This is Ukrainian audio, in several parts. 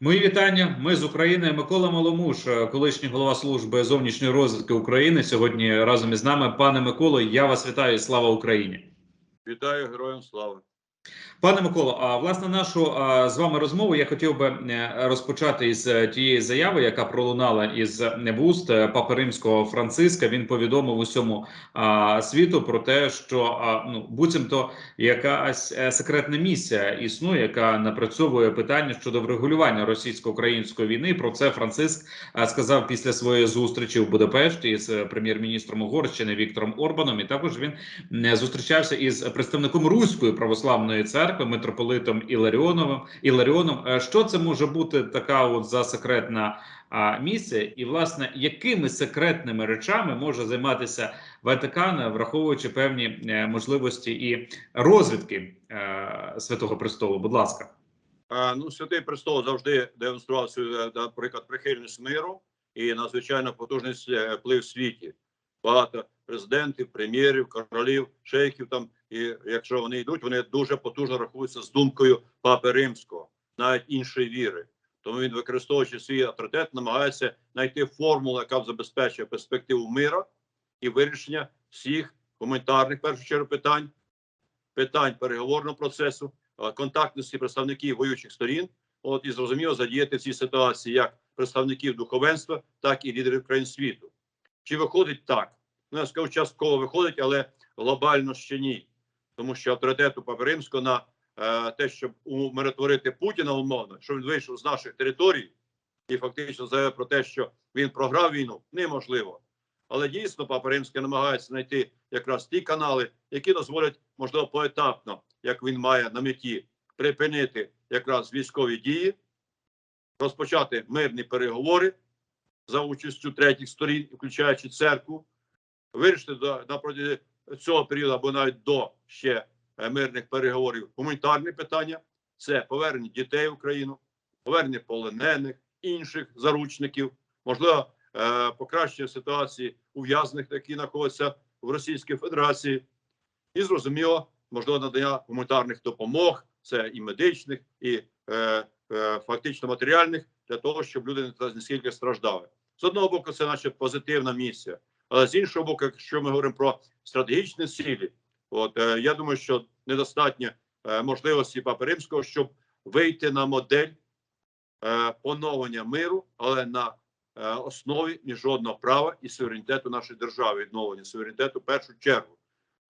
Мої вітання. Ми з України. Микола Маломуш, е, колишній голова служби зовнішньої розвідки України. Сьогодні разом із нами. Пане Миколо, я вас вітаю. Слава Україні. Вітаю героям слави. Пане Миколо, а власне нашу а, з вами розмову я хотів би е, розпочати із е, тієї заяви, яка пролунала із е, вуст Папи Римського Франциска. Він повідомив усьому а, світу про те, що а, ну буцімто якась секретна місія існує, яка напрацьовує питання щодо врегулювання російсько-української війни. Про це Франциск а, сказав після своєї зустрічі в Будапешті з прем'єр-міністром Угорщини Віктором Орбаном. І також він зустрічався із представником Руської православної церкви митрополитом Іларіоновим. Іларіоном, Е, що це може бути така от за секретна а, місія, і власне якими секретними речами може займатися Ватикан, враховуючи певні е, можливості і розвідки е, Святого Престолу? Будь ласка. А, ну, Святий Престол завжди демонстрував свою, наприклад, прихильність миру і надзвичайно потужність е, вплив в світі. Багато президентів, прем'єрів, королів, шейхів там, і якщо вони йдуть, вони дуже потужно рахуються з думкою Папи Римського, навіть іншої віри. Тому він, використовуючи свій авторитет, намагається знайти формулу, яка забезпечує перспективу мира і вирішення всіх гуманітарних першу чергу питань, питань переговорного процесу, контактності представників воюючих сторін. От і зрозуміло задіяти в цій ситуації як представників духовенства, так і лідерів країн світу. Чи виходить так? Ну, я скажу, частково виходить, але глобально ще ні. Тому що авторитету Папи Римського на е, те, щоб умиротворити Путіна умовно, щоб він вийшов з наших територій і фактично заявив про те, що він програв війну, неможливо. Але дійсно Папа Римський намагається знайти якраз ті канали, які дозволять, можливо, поетапно, як він має на меті, припинити якраз військові дії, розпочати мирні переговори за участю третіх сторін, включаючи церкву, вирішити до на протязі цього періоду або навіть до ще е, мирних переговорів гуманітарні питання: це повернення дітей в Україну, повернення полонених, інших заручників, можливо, е, покращення ситуації ув'язаних, які знаходяться в Російській Федерації, і зрозуміло, можливо, надання гуманітарних допомог, це і медичних, і е, е, фактично матеріальних, для того, щоб люди не наскільки страждали. З одного боку, це наче позитивна місія. Але з іншого боку, якщо ми говоримо про стратегічні цілі, от е, я думаю, що недостатньо е, можливості Папи Римського, щоб вийти на модель е, поновлення миру, але на основі міжнародного права і суверенітету нашої держави, відновлення суверенітету в першу чергу,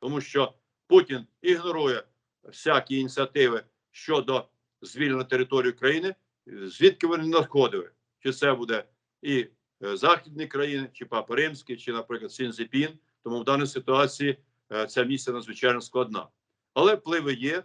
тому що Путін ігнорує всякі ініціативи щодо звільнення території України, звідки вони надходили, чи це буде і е, західні країни, чи Папа Римський, чи, наприклад, Сінзепін. Тому в даній ситуації е, ця місія надзвичайно складна. Але впливи є.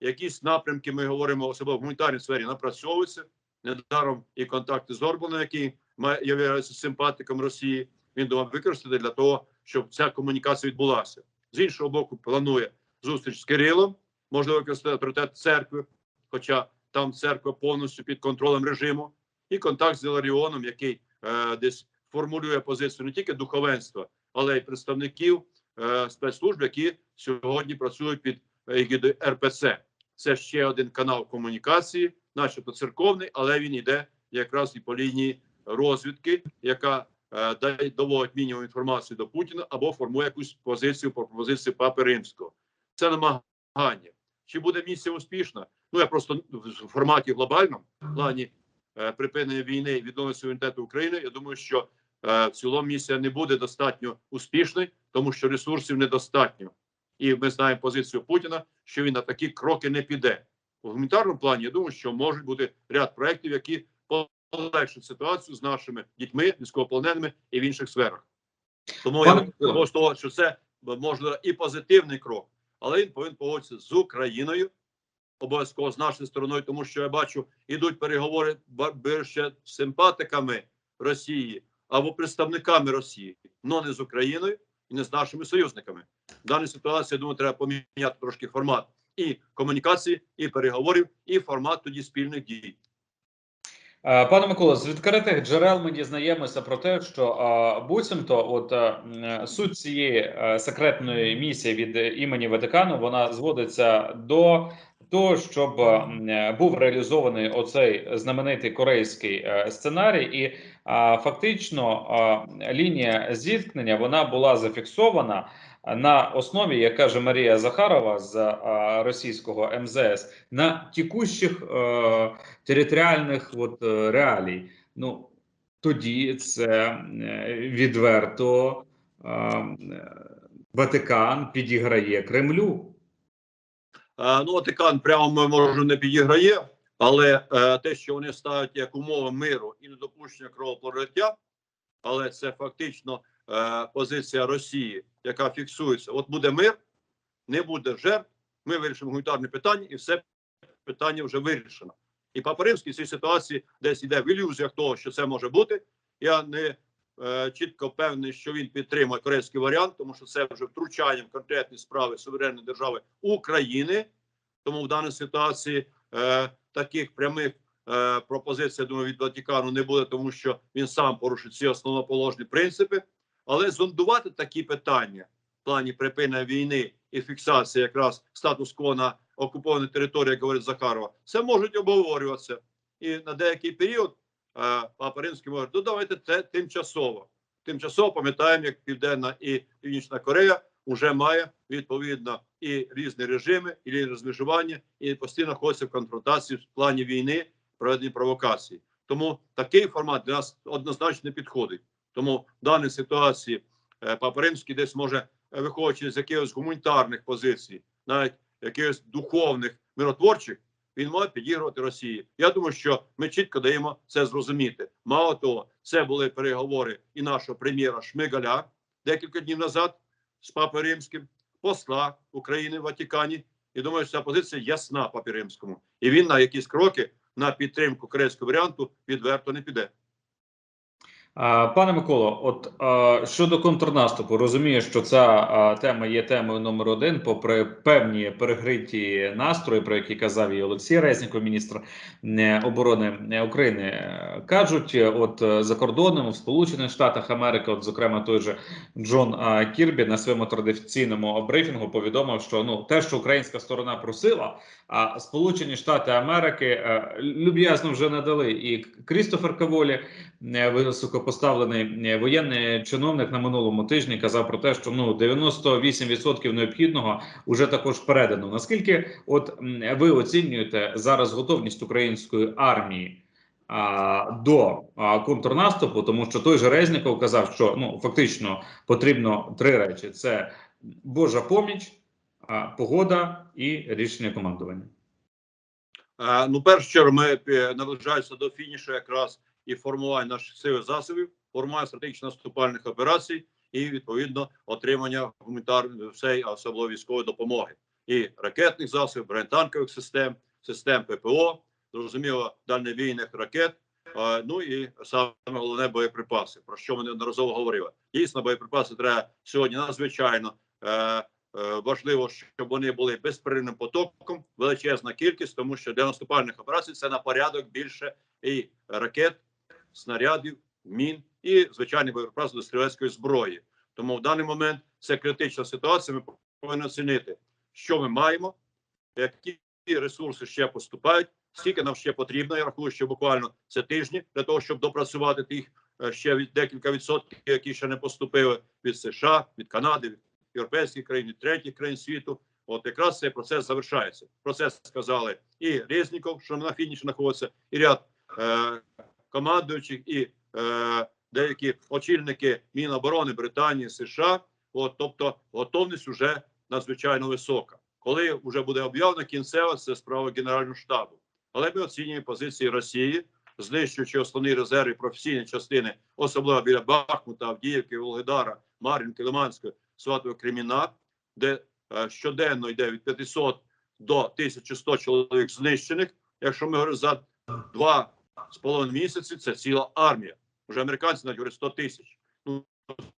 Якісь напрямки ми говоримо особливо в гуманітарній сфері напрацьовуються. Недаром і контакти з Орбаном, який має являється симпатиком Росії. Він думав використати для того, щоб ця комунікація відбулася. З іншого боку, планує зустріч з Кирилом, можливо, використати авторитет церкви, хоча там церква повністю під контролем режиму, і контакт з Іларіоном, який десь формулює позицію не тільки духовенства, але й представників е, спецслужб, які сьогодні працюють під егідою РПЦ. Це ще один канал комунікації, начебто церковний, але він йде якраз і по лінії розвідки, яка е, дає доводить мінімум інформації до Путіна або формує якусь позицію по пропозиції Папи Римського. Це намагання. Чи буде місія успішна? Ну я просто в форматі глобальному плані е, припинення війни і відновлення суверенітету України. Я думаю, що е, в цілому місія не буде достатньо успішною, тому що ресурсів недостатньо. І ми знаємо позицію Путіна, що він на такі кроки не піде. У гуманітарному плані я думаю, що можуть бути ряд проєктів, які полегшать ситуацію з нашими дітьми, військовополоненими і в інших сферах. Тому Пане я того, що це можливо і позитивний крок, але він повинен погодитися з Україною, обов'язково з нашою стороною, тому що я бачу, ідуть переговори більше з симпатиками Росії або представниками Росії, але не з Україною і не з нашими союзниками. В даній ситуації, я думаю, треба поміняти трошки формат і комунікації, і переговорів, і формат тоді спільних дій. Е, Пане Микола, з відкритих джерел ми дізнаємося про те, що а, буцімто, от е, суть цієї е, секретної місії від е, імені Ватикану, вона зводиться до того, щоб е, був реалізований оцей знаменитий корейський е, сценарій, і фактично лінія зіткнення вона була зафіксована на основі, як каже Марія Захарова з російського МЗС, на текущих е, територіальних от, е, реалій. Ну тоді це відверто е, Ватикан підіграє Кремлю. Е, Ну, Ватикан прямо може не підіграє, але е, те, що вони ставлять як умови миру і недопущення кровопролиття, але це фактично е, позиція Росії, яка фіксується: от буде мир, не буде жертв, ми вирішимо гуманітарне питання, і все питання вже вирішено. І Папа Римський в цій ситуації десь йде в ілюзіях того, що це може бути. Я не е, чітко певний, що він підтримує корейський варіант, тому що це вже втручання в конкретні справи суверенної держави України. Тому в даній ситуації е, таких прямих е, пропозицій, я думаю, від Ватикану не буде, тому що він сам порушить ці основоположні принципи. Але зондувати такі питання в плані припинення війни і фіксації якраз статус-кво на окупованій території, як говорить Захарова, це можуть обговорюватися. І на деякий період Папа Римський може, ну давайте це тимчасово. Тимчасово пам'ятаємо, як Південна і Північна Корея вже має відповідно і різні режими, і різні розмежування, і постійно знаходиться в конфронтації в плані війни, проведення провокацій. Тому такий формат для нас однозначно підходить. Тому в даній ситуації е, Папа Римський десь може, е, виходячи з якихось гуманітарних позицій, навіть якихось духовних миротворчих, він може підігрувати Росії. Я думаю, що ми чітко даємо це зрозуміти. Мало того, це були переговори і нашого прем'єра Шмигаля декілька днів назад з Папою Римським, посла України в Ватикані. І думаю, що ця позиція ясна Папі Римському. І він на якісь кроки на підтримку корейського варіанту відверто не піде. Пане Миколо, от щодо контрнаступу, розумію, що ця тема є темою номер один, попри певні перегриті настрої, про які казав і Олексій Резніков, міністр е, оборони України. Е, Кажуть, е, от за кордоном в Сполучених Штатах Америки, от зокрема той же Джон Кірбі на своєму традиційному брифінгу повідомив, що ну те, що українська сторона просила, а Сполучені Штати Америки люб'язно вже надали і Крістофер Каволі е, високопоставлений е, воєнний чиновник на минулому тижні казав про те, що ну 98% необхідного вже також передано. Наскільки, от ви оцінюєте зараз готовність української армії? До контрнаступу, тому що той же Резніков казав, що ну фактично потрібно три речі: це Божа поміч, погода і рішення командування. Е, Ну, першу чергу, ми е, наближаємося до фінішу якраз і формування наших сил засобів, формування стратегічно наступальних операцій і відповідно отримання гуманітарної всієї, особливо військової допомоги і ракетних засобів, бронетанкових систем, систем ППО, зрозуміло, дальневійних ракет. Ну і саме головне боєприпаси, про що ми неодноразово говорили. Дійсно, боєприпаси треба сьогодні надзвичайно е, е, важливо, щоб вони були безперервним потоком, величезна кількість, тому що для наступальних операцій це на порядок більше і ракет, снарядів, мін і звичайні боєприпаси до стрілецької зброї. Тому в даний момент це критична ситуація. Ми повинні оцінити, що ми маємо, які ресурси ще поступають, скільки нам ще потрібно. Я рахую, що буквально це тижні для того, щоб допрацювати тих е, ще від декілька відсотків, які ще не поступили від США, від Канади, від європейських країн, від третіх країн світу. От якраз цей процес завершається. Процес сказали і Резніков, що на фініші знаходиться, і ряд е, командуючих, і е, деякі очільники Міноборони Британії, США. От, тобто, готовність вже надзвичайно висока. Коли вже буде об'явлено кінцева, це справа Генерального штабу. Але ми оцінюємо позиції Росії, знищуючи основні резерви професійні частини, особливо біля Бахмута, Авдіївки, Волгодара, Мар'їнки, Лиманської, Сватового Креміна, де е, щоденно йде від 500 до 1100 чоловік знищених. Якщо ми говоримо за два з половиною місяці, це ціла армія. Вже американці навіть говорять 100 тисяч. Ну,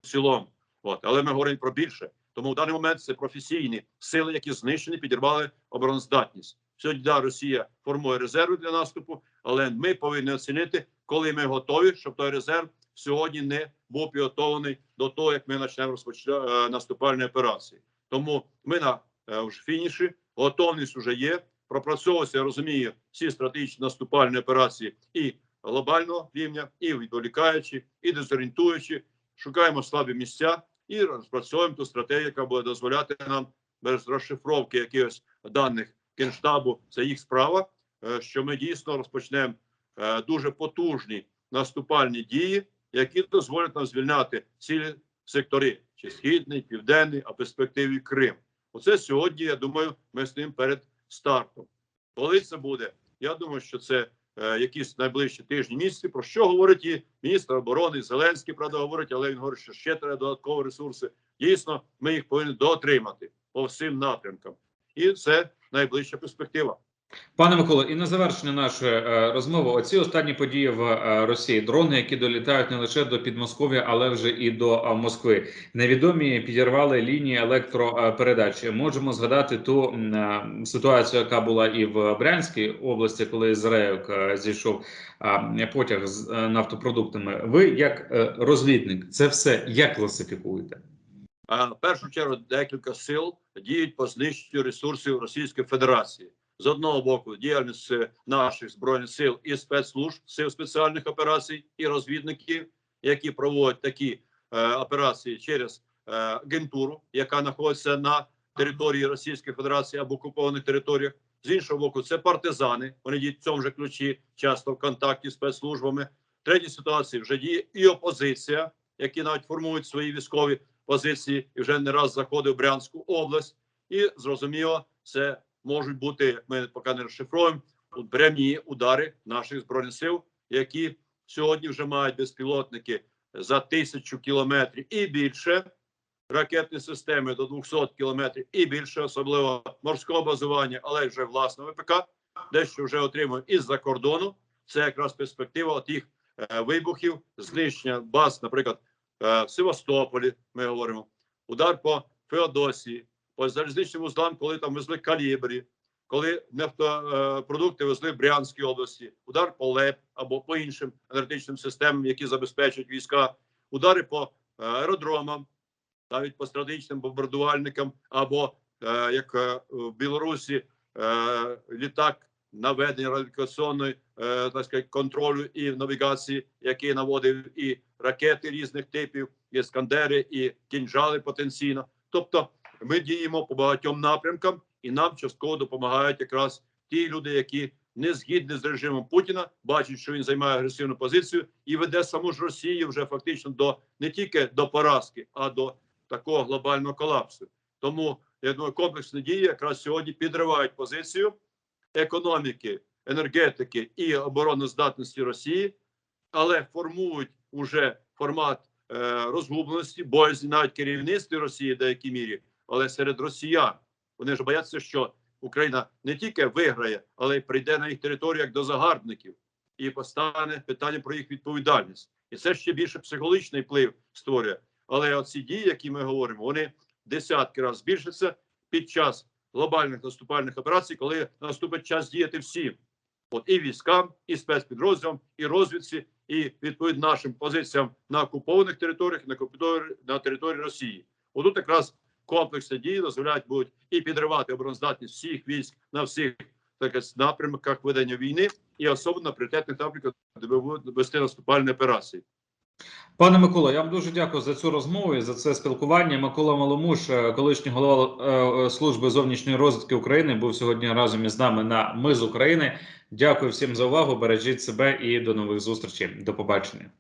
в цілому. От. Але ми говоримо про більше. Тому в даний момент це професійні сили, які знищені, підірвали обороноздатність. Сьогодні да, Росія формує резерви для наступу, але ми повинні оцінити, коли ми готові, щоб той резерв сьогодні не був підготовлений до того, як ми почнемо розпочати наступальні операції. Тому ми на е, фініші, готовність вже є. Пропрацьовується, я розумію, всі стратегічні наступальні операції і глобального рівня, і відволікаючи, і дезорієнтуючи, шукаємо слабі місця і розпрацьовуємо ту стратегію, яка буде дозволяти нам без розшифровки якихось даних Генштабу, це їх справа, е, що ми дійсно розпочнемо е, дуже потужні наступальні дії, які дозволять нам звільняти цілі сектори, чи східний, південний, а перспективі Крим. Оце сьогодні, я думаю, ми з ним перед стартом. Коли це буде? Я думаю, що це е, якісь найближчі тижні місяці. Про що говорить і міністр оборони Зеленський, правда, говорить, але він говорить, що ще треба додаткові ресурси. Дійсно, ми їх повинні доотримати по всім напрямкам, і це найближча перспектива. Пане Миколо, і на завершення нашої е, розмови, оці останні події в е, Росії, дрони, які долітають не лише до Підмосков'я, але вже і до е, Москви. Невідомі підірвали лінії електропередач. Можемо згадати ту ситуацію, яка була і в Брянській області, коли з рейок зійшов потяг з нафтопродуктами. Ви, як розвідник, це все як класифікуєте? В першу чергу декілька сил діють по знищенню ресурсів Російської Федерації. З одного боку, діяльність наших збройних сил і спецслужб сил спеціальних операцій і розвідників, які проводять такі е, операції через е, агентуру, яка знаходиться на території Російської Федерації або окупованих територіях. З іншого боку, це партизани. Вони діють в цьому же ключі, часто в контакті з спецслужбами. В третій ситуації вже діє і опозиція, які навіть формують свої військові позиції і вже не раз заходив в Брянську область. І зрозуміло, це можуть бути. Ми поки не розшифруємо от прямі удари наших збройних сил, які сьогодні вже мають безпілотники за тисячу кілометрів і більше. Ракетні системи до 200 кілометрів і більше, особливо морського базування, але вже власне ВПК, дещо вже отримуємо із-за кордону. Це якраз перспектива тих е, вибухів, знищення баз, наприклад, е, в Севастополі. Ми говоримо, удар по Феодосії, по залізничним узлам, коли там везли калібрі, коли нефтопродукти везли в Брянській області, удар по ЛЕП або по іншим енергетичним системам, які забезпечують війська, удари по е, аеродромам, навіть по стратегічним бомбардувальникам, або е, як е, в Білорусі е, літак наведення радіаційної е, так сказати, контролю і навігації, який наводив і ракети різних типів, і скандери, і кінжали потенційно. Тобто, ми діємо по багатьом напрямкам, і нам частково допомагають якраз ті люди, які не згідні з режимом Путіна, бачать, що він займає агресивну позицію і веде саму ж Росію вже фактично до не тільки до поразки, а до такого глобального колапсу. Тому я думаю, комплексні дії якраз сьогодні підривають позицію економіки, енергетики і обороноздатності Росії, але формують уже формат е, розгубленості, боязні навіть керівництві Росії в деякій мірі, але серед росіян вони ж бояться, що Україна не тільки виграє, але й прийде на їх територію як до загарбників, і постане питання про їх відповідальність. І це ще більше психологічний вплив створює. Але оці дії, які ми говоримо, вони десятки разів збільшаться під час глобальних наступальних операцій, коли наступить час діяти всім. От і військам, і спецпідрозділам, і розвідці, і відповідно нашим позиціям на окупованих територіях, на на території Росії. Отут якраз комплексні дії дозволяють будуть і підривати обороноздатність всіх військ на всіх так напрямках ведення війни, і особливо на пріоритетних напрямках, де ви будете вести наступальні операції. Пане Микола, я вам дуже дякую за цю розмову і за це спілкування. Микола Маломуш, е, колишній голова е, служби зовнішньої розвідки України, був сьогодні разом із нами на Ми з України. Дякую всім за увагу. Бережіть себе і до нових зустрічей. До побачення.